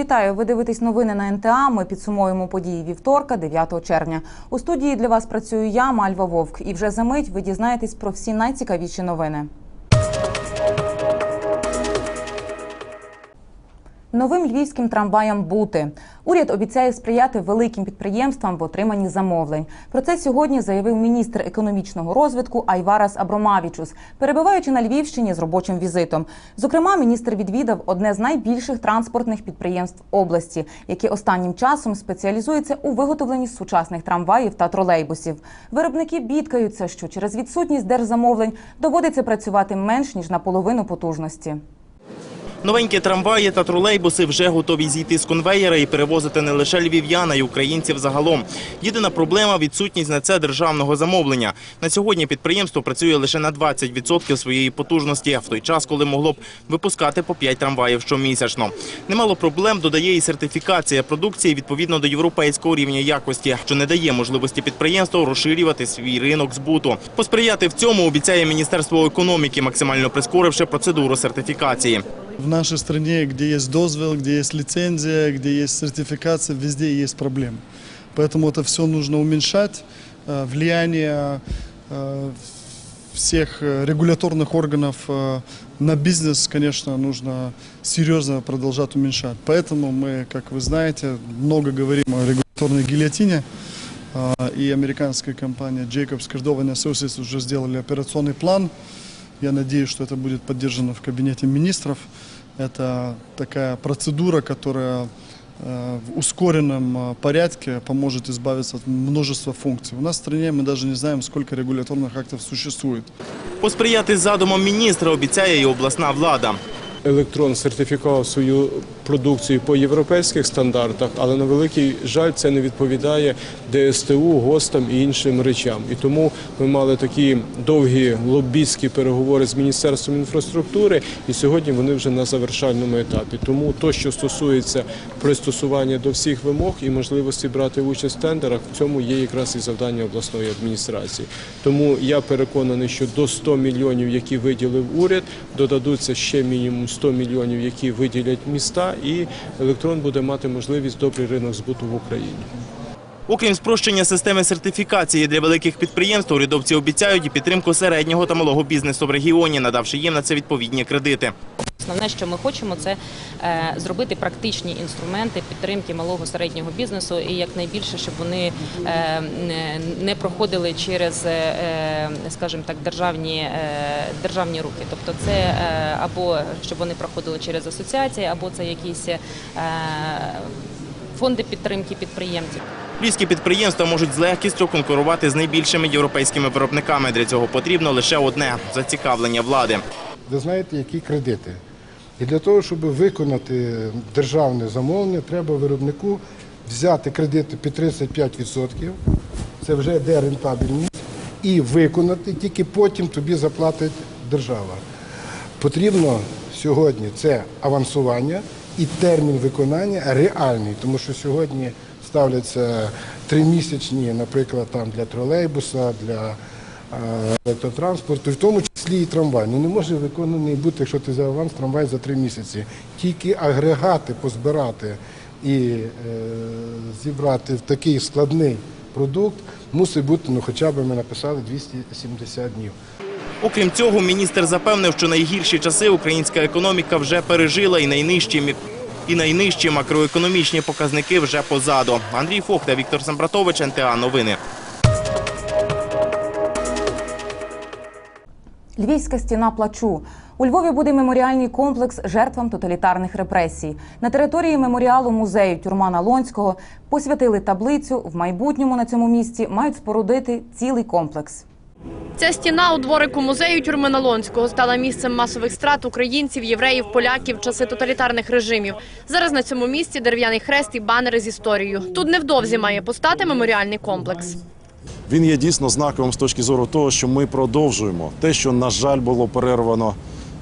Вітаю! Ви дивитесь новини на НТА. Ми підсумуємо події вівторка, 9 червня. У студії для вас працюю я, Мальва Вовк. І вже за мить ви дізнаєтесь про всі найцікавіші новини. Новим львівським трамваям бути уряд обіцяє сприяти великим підприємствам в отриманні замовлень. Про це сьогодні заявив міністр економічного розвитку Айварас Абромавічус, перебуваючи на Львівщині з робочим візитом. Зокрема, міністр відвідав одне з найбільших транспортних підприємств області, яке останнім часом спеціалізується у виготовленні сучасних трамваїв та тролейбусів. Виробники бідкаються, що через відсутність держзамовлень доводиться працювати менш ніж на половину потужності. Новенькі трамваї та тролейбуси вже готові зійти з конвеєра і перевозити не лише львів'ян, а й українців загалом. Єдина проблема відсутність на це державного замовлення. На сьогодні підприємство працює лише на 20% своєї потужності, в той час, коли могло б випускати по 5 трамваїв щомісячно. Немало проблем додає і сертифікація продукції відповідно до європейського рівня якості, що не дає можливості підприємству розширювати свій ринок збуту. Посприяти в цьому обіцяє Міністерство економіки, максимально прискоривши процедуру сертифікації. В нашей стране, где есть дозвол, где есть лицензия, где есть сертификация, везде есть проблемы. Поэтому это все нужно уменьшать. Э, Влияние э, всех э, регуляторных органов на бизнес, конечно, нужно серьезно продолжать уменьшать. Поэтому мы, как вы знаете, много говорим о регуляторной гильотине. И американская компания Jacobs Cardone Associates уже сделали операционный план. Я надеюсь, что это будет поддержано в кабинете министров. Это такая процедура, которая э, в ускоренном э, порядке поможет избавиться от множества функций. У нас в стране мы даже не знаем, сколько регуляторных актов существует. Посприяти задумам міністра обіцяє і обласна влада. Електрон сертифікував свою продукцію по європейських стандартах, але на великий жаль це не відповідає ДСТУ, ГОСТам і іншим речам. І тому ми мали такі довгі лобістські переговори з міністерством інфраструктури, і сьогодні вони вже на завершальному етапі. Тому то, що стосується пристосування до всіх вимог і можливості брати участь в тендерах, в цьому є якраз і завдання обласної адміністрації. Тому я переконаний, що до 100 мільйонів, які виділив уряд, додадуться ще мінімум 100 мільйонів, які виділять міста, і електрон буде мати можливість добрий ринок збуту в Україні. Окрім спрощення системи сертифікації для великих підприємств, урядовці обіцяють і підтримку середнього та малого бізнесу в регіоні, надавши їм на це відповідні кредити. Основне, що ми хочемо, це е, зробити практичні інструменти підтримки малого середнього бізнесу і якнайбільше, щоб вони е, не- проходили через, е, скажімо так, державні, державні руки. Тобто, це або щоб вони проходили через асоціації, або це якісь фонди підтримки підприємців. Львівські підприємства можуть з легкістю конкурувати з найбільшими європейськими виробниками. Для цього потрібно лише одне зацікавлення влади. ви знаєте, які кредити. І для того, щоб виконати державне замовлення, треба виробнику взяти кредити під 35%, це вже йде рентабельність, і виконати, тільки потім тобі заплатить держава. Потрібно сьогодні це авансування і термін виконання реальний, тому що сьогодні ставляться тримісячні, наприклад, там для тролейбуса, для е, електротранспорту, в тому числі і трамвай. Ну не може виконаний бути, якщо ти за аванс трамвай за три місяці. Тільки агрегати позбирати і е, зібрати в такий складний продукт мусить бути, ну хоча б ми написали 270 днів. Окрім цього, міністр запевнив, що найгірші часи українська економіка вже пережила і найнижчі і найнижчі макроекономічні показники вже позаду. Андрій Фохта, Віктор Самбратович, НТА Новини. Львівська стіна плачу. У Львові буде меморіальний комплекс жертвам тоталітарних репресій. На території меморіалу музею Тюрмана Лонського посвятили таблицю. В майбутньому на цьому місці мають спорудити цілий комплекс. Ця стіна у дворику музею тюрми Налонського стала місцем масових страт українців, євреїв, поляків в часи тоталітарних режимів. Зараз на цьому місці дерев'яний хрест і банери з історією. Тут невдовзі має постати меморіальний комплекс. Він є дійсно знаковим з точки зору того, що ми продовжуємо те, що на жаль було перервано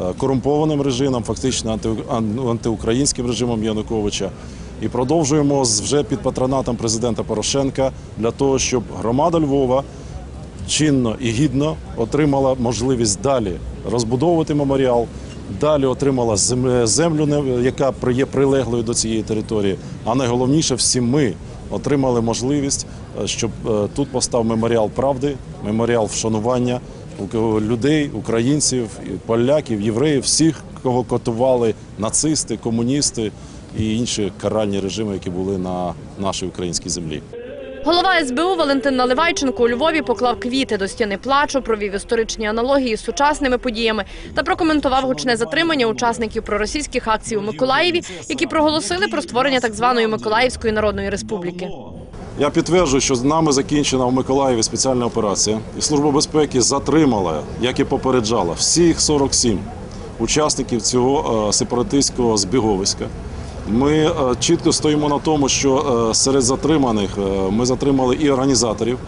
е, корумпованим режимом, фактично антиукраїнським режимом Януковича, і продовжуємо вже під патронатом президента Порошенка для того, щоб громада Львова чинно і гідно отримала можливість далі розбудовувати меморіал, Далі отримала землю, яка є прилеглою до цієї території. А найголовніше, всі ми отримали можливість, е, щоб е, тут постав меморіал правди, меморіал вшанування людей, українців, поляків, євреїв, всіх, кого котували нацисти, комуністи і інші каральні режими, які були на нашій українській землі. Голова СБУ Валентин Наливайченко у Львові поклав квіти до стіни плачу, провів історичні аналогії з сучасними подіями та прокоментував гучне затримання учасників проросійських акцій у Миколаєві, які проголосили про створення так званої Миколаївської Народної Республіки. Я підтверджую, що з нами закінчена в Миколаєві спеціальна операція, і Служба безпеки затримала, як і попереджала, всіх 47 учасників цього е, сепаратистського збіговиська. Ми е, чітко стоїмо на тому, що е, серед затриманих ми затримали і організаторів,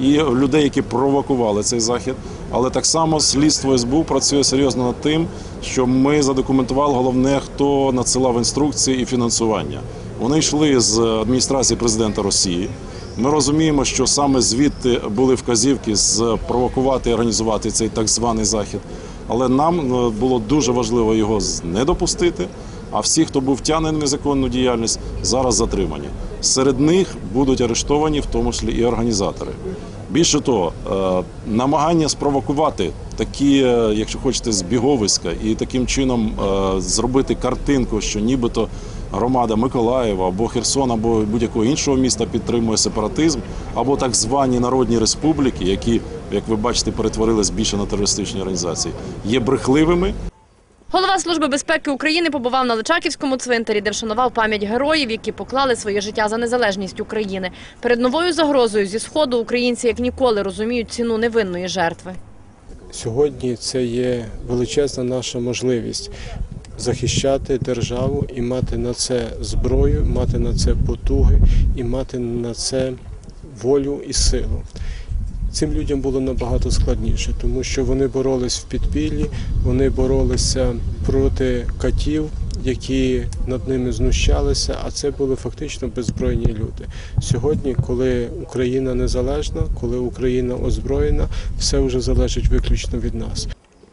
і людей, які провокували цей захід. Але так само слідство СБУ працює серйозно над тим, що ми задокументували головне, хто надсилав інструкції і фінансування. Вони йшли з адміністрації президента Росії. Ми розуміємо, що саме звідти були вказівки спровокувати і організувати цей так званий захід. Але нам е, було дуже важливо його не допустити. А всі, хто був втягнений в незаконну діяльність, зараз затримані. Серед них будуть арештовані, в тому числі і організатори. Більше того, е, намагання спровокувати такі, е, якщо хочете, збіговиська і таким чином зробити картинку, що нібито громада Миколаєва або Херсона, або будь-якого іншого міста підтримує сепаратизм, або так звані народні республіки, які, як ви бачите, перетворились більше на терористичні організації, є брехливими Голова Служби безпеки України побував на Личаківському цвинтарі, де вшанував пам'ять героїв, які поклали своє життя за незалежність України. Перед новою загрозою зі сходу українці як ніколи розуміють ціну невинної жертви. Сьогодні це є величезна наша можливість захищати державу і мати на це зброю, мати на це потуги і мати на це волю і силу. Цим людям було набагато складніше, тому що вони боролись в підпіллі, вони боролися проти катів, які над ними знущалися, а це були фактично беззбройні люди. Сьогодні, коли Україна незалежна, коли Україна озброєна, все вже залежить виключно від нас.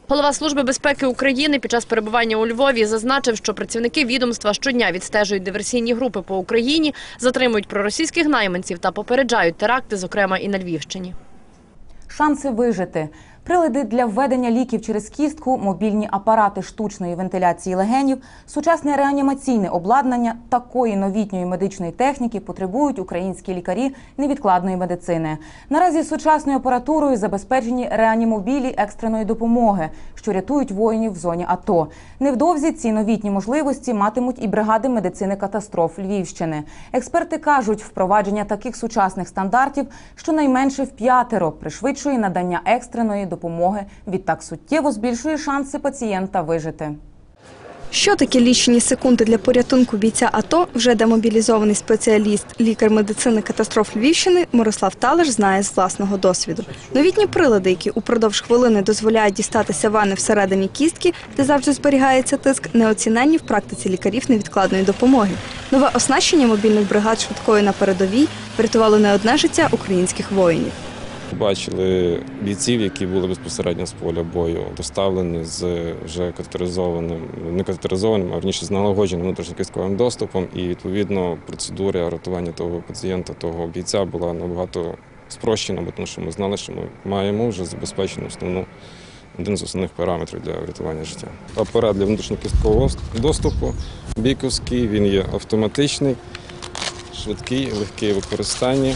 Голова Служби безпеки України під час перебування у Львові зазначив, що працівники відомства щодня відстежують диверсійні групи по Україні, затримують проросійських найманців та попереджають теракти, зокрема і на Львівщині. Шанси вижити. Прилади для введення ліків через кістку, мобільні апарати штучної вентиляції легенів, сучасне реанімаційне обладнання такої новітньої медичної техніки потребують українські лікарі невідкладної медицини. Наразі сучасною апаратурою забезпечені реанімобілі екстреної допомоги, що рятують воїнів в зоні АТО. Невдовзі ці новітні можливості матимуть і бригади медицини катастроф Львівщини. Експерти кажуть, впровадження таких сучасних стандартів щонайменше в п'ятеро пришвидшує надання екстреної допомоги. Відтак суттєво збільшує шанси пацієнта вижити. Що таке лічені секунди для порятунку бійця АТО, вже демобілізований спеціаліст, лікар медицини катастроф Львівщини Мирослав Талиш знає з власного досвіду. Новітні прилади, які упродовж хвилини дозволяють дістатися вани всередині кістки, де завжди зберігається тиск, неоціненні в практиці лікарів невідкладної допомоги. Нове оснащення мобільних бригад швидкої на передовій врятувало не одне життя українських воїнів. Бачили бійців, які були безпосередньо з поля бою, доставлені з вже катетеризованим, не катетеризованим, а верніше з налагодженим внутрішньокістковим доступом. І відповідно процедура рятування того пацієнта, того бійця була набагато спрощена, тому що ми знали, що ми маємо вже забезпечену основну один з основних параметрів для врятування життя. Апарат для внутрішньокісткового доступу біковський, він є автоматичний, швидкий, легкий в використанні.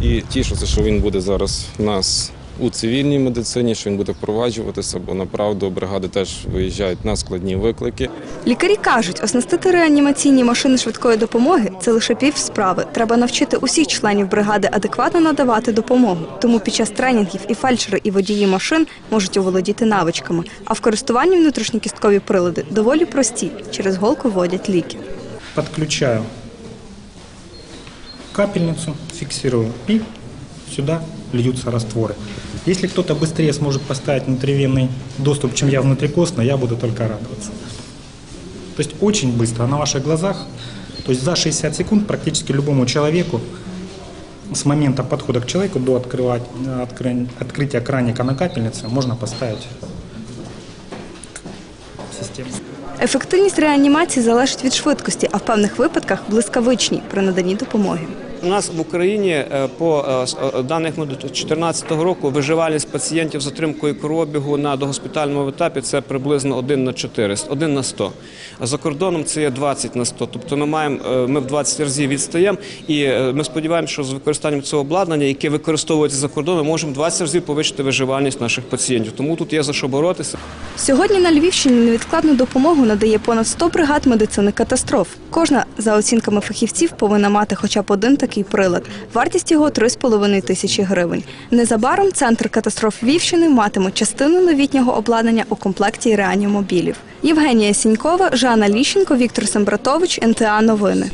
І тішуся, що він буде зараз у нас у цивільній медицині, що він буде впроваджуватися, бо направду бригади теж виїжджають на складні виклики. Лікарі кажуть, оснастити реанімаційні машини швидкої допомоги це лише пів справи. Треба навчити усіх членів бригади адекватно надавати допомогу. Тому під час тренінгів і фельдшери, і водії машин можуть оволодіти навичками. А в користуванні внутрішньокісткові прилади доволі прості. Через голку вводять ліки. подключаю капельницу, фиксирую, и сюда льются растворы. Если кто-то быстрее сможет поставить внутривенный доступ, чем я внутрикостно, я буду только радоваться. То есть очень быстро, на ваших глазах, то есть за 60 секунд практически любому человеку с момента подхода к человеку до открывать, откры- открытия краника на капельнице можно поставить систему. системы. Ефективність реанімації залежить від швидкості, а в певних випадках блискавичній при наданні допомоги. У нас в Україні е, по е, е, даних ну, до 2014 року виживальність пацієнтів з отримкою кровообігу на догоспітальному етапі це приблизно 1 на 400, 1 на 100. А за кордоном це є 20 на 100. Тобто ми маємо ми в 20 разів відстаємо, і ми сподіваємося, що з використанням цього обладнання, яке використовується за кордоном, можемо в 20 разів повищити виживальність наших пацієнтів. Тому тут є за що боротися. Сьогодні на Львівщині невідкладну допомогу надає понад 100 бригад медицини катастроф. Кожна, за оцінками фахівців, повинна мати хоча б один такий прилад. Вартість його 3,5 тисячі гривень. Незабаром центр катастроф Вівщини матиме частину новітнього обладнання у комплекті реанімобілів. Євгенія Сінькова, Жанна Ліщенко, Віктор Сембратович, НТА Новини.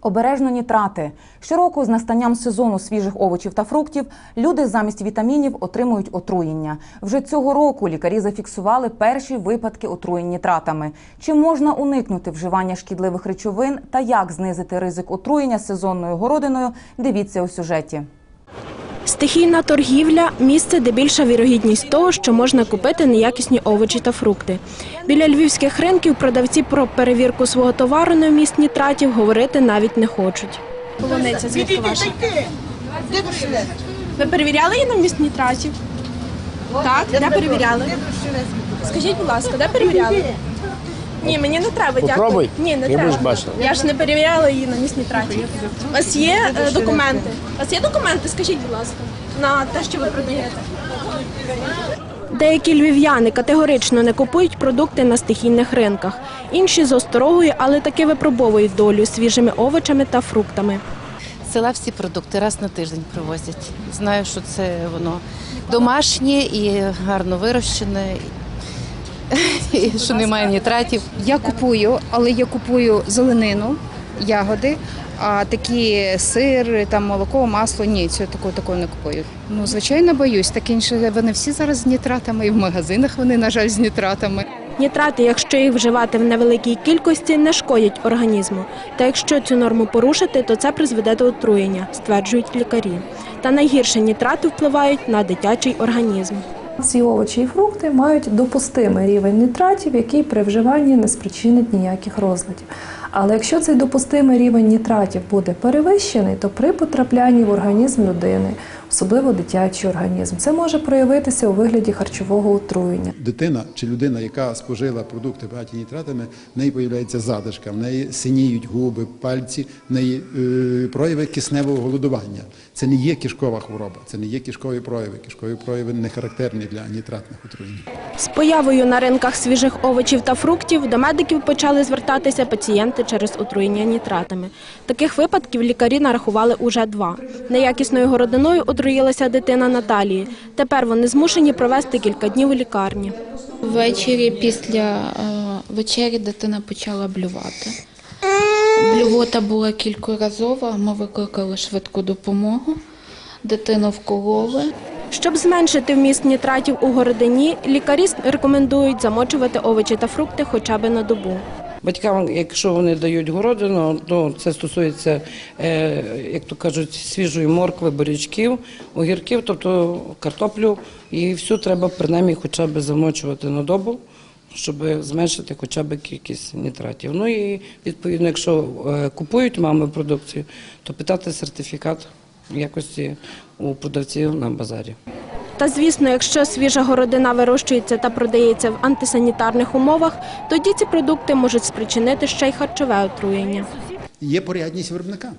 Обережно нітрати. Щороку з настанням сезону свіжих овочів та фруктів люди замість вітамінів отримують отруєння. Вже цього року лікарі зафіксували перші випадки отруєнь нітратами. Чи можна уникнути вживання шкідливих речовин та як знизити ризик отруєння сезонною городиною? Дивіться у сюжеті. Стихійна торгівля місце, де більша вірогідність того, що можна купити неякісні овочі та фрукти. Біля львівських ринків продавці про перевірку свого товару на вміст нітратів говорити навіть не хочуть. Полуниця звідки ваша? Ви перевіряли її на вміст нітратів? Так, де перевіряли? Скажіть, будь ласка, де перевіряли? Ні, мені не треба, дякую. Попробуй. Ні, не Я треба. будеш бачила. Я ж не перевіряла її на місць нітратів. У вас є е, документи? У вас є документи? Скажіть, будь ласка, на те, що ви продаєте. Деякі львів'яни категорично не купують продукти на стихійних ринках. Інші з осторогою, але таки випробовують долю свіжими овочами та фруктами. З села всі продукти раз на тиждень привозять. Знаю, що це воно домашнє і гарно вирощене, і що немає нітратів. Я купую, але я купую зеленину, ягоди, а такі сир, там молоко, масло ні, цього такого такого не купую. Ну звичайно, боюсь. Так інше вони всі зараз з нітратами, і в магазинах вони, на жаль, з нітратами. Нітрати, якщо їх вживати в невеликій кількості, не шкодять організму. Та якщо цю норму порушити, то це призведе до отруєння, стверджують лікарі. Та найгірше нітрати впливають на дитячий організм. Ці овочі і фрукти мають допустимий рівень нітратів, який при вживанні не спричинить ніяких розладів. Але якщо цей допустимий рівень нітратів буде перевищений, то при потраплянні в організм людини, особливо дитячий організм, це може проявитися у вигляді харчового отруєння. Дитина чи людина, яка спожила продукти багаті нітратами, в неї появляється задишка, в неї синіють губи, пальці, в неї е, прояви кисневого голодування. Це не є кишкова хвороба, це не є кишкові прояви. Кишкові прояви не характерні для нітратних отруєнь. З появою на ринках свіжих овочів та фруктів до медиків почали звертатися пацієнти через отруєння нітратами. Таких випадків лікарі нарахували уже два. Неякісною городиною отруїлася дитина Наталії. Тепер вони змушені провести кілька днів у лікарні. Ввечері після е, вечері дитина почала блювати. Блювота була кількоразова, ми викликали швидку допомогу, дитину вкололи. Щоб зменшити вміст нітратів у городині, лікарі рекомендують замочувати овочі та фрукти хоча б на добу. Батькам, якщо вони дають городину, то це стосується, е, як то кажуть, свіжої моркви, бурячків, огірків, тобто картоплю, і всю треба принаймні хоча б замочувати на добу, щоб зменшити хоча б кількість нітратів. Ну і відповідно, якщо е, купують мами продукцію, то питати сертифікат якості у продавців на базарі. Та звісно, якщо свіжа городина вирощується та продається в антисанітарних умовах, тоді ці продукти можуть спричинити ще й харчове отруєння. Є порядність виробника.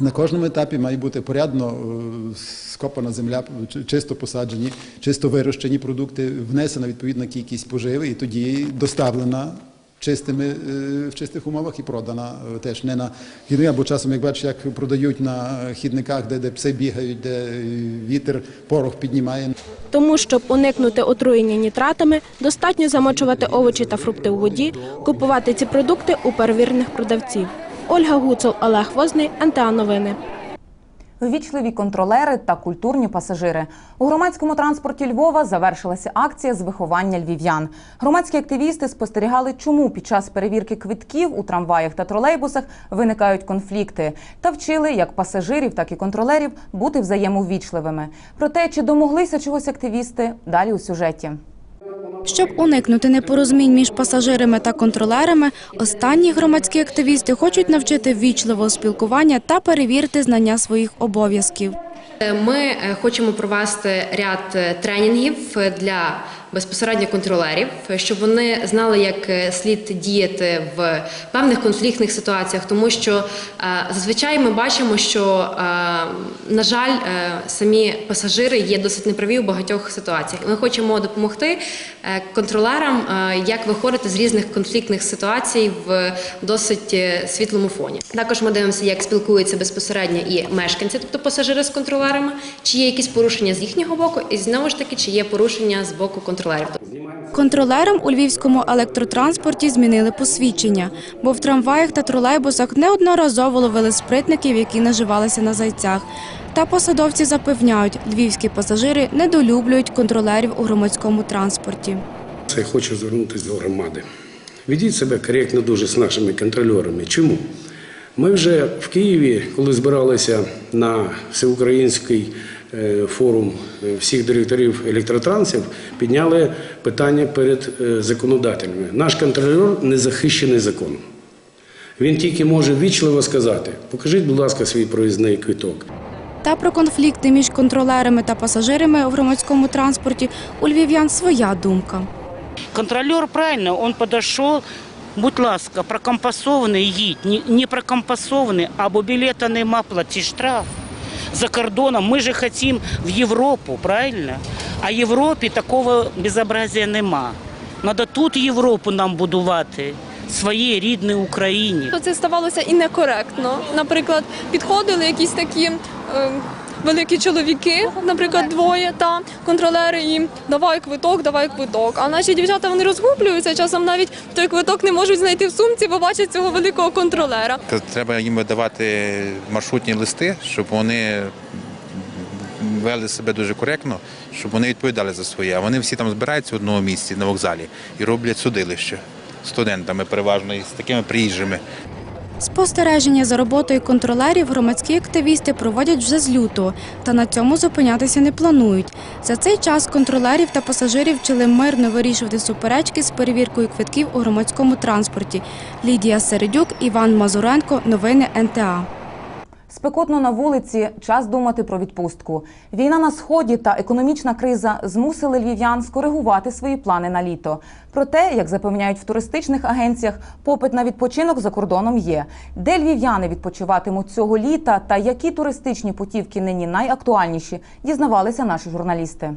На кожному етапі має бути порядно е, скопана земля, чисто посаджені, чисто вирощені продукти, внесена відповідна кількість поживи і тоді доставлена чистими, е, в чистих умовах і продана е, теж не на хідник, або часом, як бачиш, як продають на хідниках, де, де пси бігають, де е, вітер порох піднімає. Тому, щоб уникнути отруєння нітратами, достатньо замочувати овочі та фрукти у воді, купувати ці продукти у перевірених продавців. Ольга Гуцул, Олег Возний, НТА Новини. Ввічливі контролери та культурні пасажири. У громадському транспорті Львова завершилася акція з виховання львів'ян. Громадські активісти спостерігали, чому під час перевірки квитків у трамваях та тролейбусах виникають конфлікти, та вчили як пасажирів, так і контролерів бути взаємоввічливими. Про те, чи домоглися чогось активісти, далі у сюжеті. Щоб уникнути непорозумінь між пасажирами та контролерами, останні громадські активісти хочуть навчити ввічливого спілкування та перевірити знання своїх обов'язків. Ми е, хочемо провести ряд е, тренінгів е, для безпосередньо контролерів, щоб вони знали, як е, слід діяти в певних конфліктних ситуаціях, тому що е, зазвичай ми бачимо, що е, на жаль, самі пасажири є досить неправі у багатьох ситуаціях. Ми хочемо допомогти контролерам, е, як виходити з різних конфліктних ситуацій в досить е, світлому фоні. Також ми дивимося, як спілкуються безпосередньо і мешканці, тобто пасажири з контролерами, чи є якісь порушення з їхнього боку, і знову ж таки, чи є порушення з боку контролерів. Контролерам у львівському електротранспорті змінили посвідчення, бо в трамваях та тролейбусах неодноразово ловили спритників, які наживалися на зайцях. Та посадовці запевняють, львівські пасажири недолюблюють контролерів у громадському транспорті. Я хочу звернутися до громади. Ведіть себе коректно дуже з нашими контрольорами. Чому? Ми вже в Києві, коли збиралися на всеукраїнський е, форум е, всіх директорів електротрансів, підняли питання перед е, законодателями. Наш контролер не захищений законом. Він тільки може вічливо сказати: покажіть, будь ласка, свій проїзний квиток. Та про конфлікти між контролерами та пасажирами у громадському транспорті у львів'ян своя думка. Контролер правильно, он подошел, будь ласка, прокомпасований їдь, не, прокомпасований, або білета нема, плати штраф. За кордоном ми же хотим в Європу, правильно? А в Європі такого безобразия нема. Надо тут Європу нам будувати, своїй рідній Україні. Це ставалося і некоректно. Наприклад, підходили якісь такі е, великі чоловіки, наприклад, двоє, та контролери їм давай квиток, давай квиток. А наші дівчата вони розгублюються, часом навіть той квиток не можуть знайти в сумці, бо бачать цього великого контролера. Треба їм видавати маршрутні листи, щоб вони вели себе дуже коректно, щоб вони відповідали за своє. А вони всі там збираються в одному місці на вокзалі і роблять судилище студентами, переважно і з такими приїжджими. Спостереження за роботою контролерів громадські активісти проводять вже з лютого, та на цьому зупинятися не планують. За цей час контролерів та пасажирів вчили мирно вирішувати суперечки з перевіркою квитків у громадському транспорті. Лідія Середюк, Іван Мазуренко. Новини НТА. Спекотно на вулиці, час думати про відпустку. Війна на сході та економічна криза змусили львів'ян скоригувати свої плани на літо. Проте, як запевняють в туристичних агенціях, попит на відпочинок за кордоном є. Де львів'яни відпочиватимуть цього літа та які туристичні путівки нині найактуальніші, дізнавалися наші журналісти.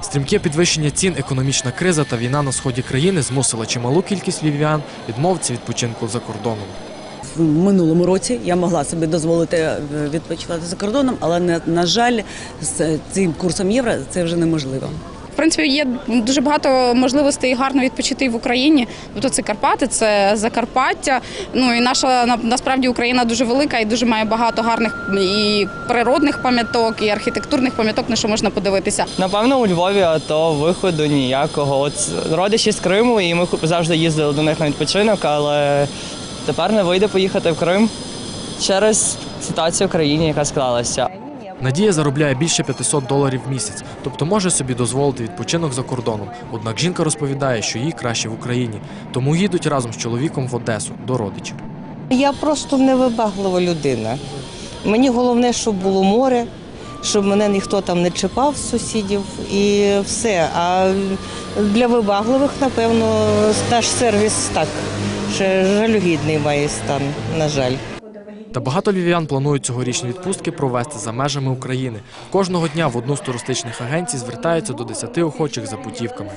Стрімке підвищення цін, економічна криза та війна на сході країни змусила чималу кількість львів'ян відмовитися відпочинку за кордоном. В минулому році я могла собі дозволити е, відпочивати за кордоном, але на, на жаль, з цим курсом євро це вже неможливо. В принципі, є дуже багато можливостей гарно відпочити і в Україні. Тобто це Карпати, це Закарпаття. Ну і наша насправді Україна дуже велика і дуже має багато гарних і природних пам'яток, і архітектурних пам'яток, на що можна подивитися. Напевно, у Львові, а то виходу ніякого. От родичі з Криму, і ми завжди їздили до них на відпочинок, але тепер не вийде поїхати в Крим через ситуацію в країні, яка склалася. Надія заробляє більше 500 доларів в місяць, тобто може собі дозволити відпочинок за кордоном. Однак жінка розповідає, що їй краще в Україні, тому їдуть разом з чоловіком в Одесу до родичів. Я просто невибаглива людина. Мені головне, щоб було море, щоб мене ніхто там не чіпав з сусідів і все. А для вибагливих, напевно, наш сервіс так, ще жалюгідний має стан, на жаль. Та багато львів'ян планують цьогорічні відпустки провести за межами України. Кожного дня в одну з туристичних агенцій звертаються до 10 охочих за путівками.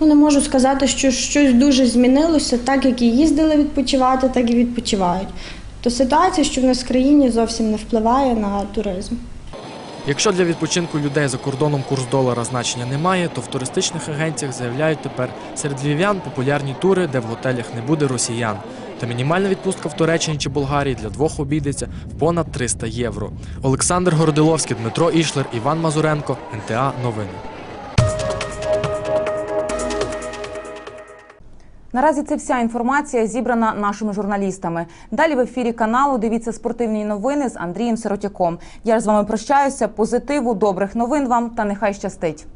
Ну, не можу сказати, що щось дуже змінилося, так як і їздили відпочивати, так і відпочивають. То ситуація, що в нас в країні зовсім не впливає на туризм. Якщо для відпочинку людей за кордоном курс долара значення немає, то в туристичних агенціях заявляють тепер серед львів'ян популярні тури, де в готелях не буде росіян. Та мінімальна відпустка в Туреччині чи Болгарії для двох обійдеться в понад 300 євро. Олександр Городиловський, Дмитро Ішлер, Іван Мазуренко, НТА Новини. Наразі це вся інформація зібрана нашими журналістами. Далі в ефірі каналу дивіться спортивні новини з Андрієм Сиротяком. Я ж з вами прощаюся. Позитиву, добрих новин вам та нехай щастить.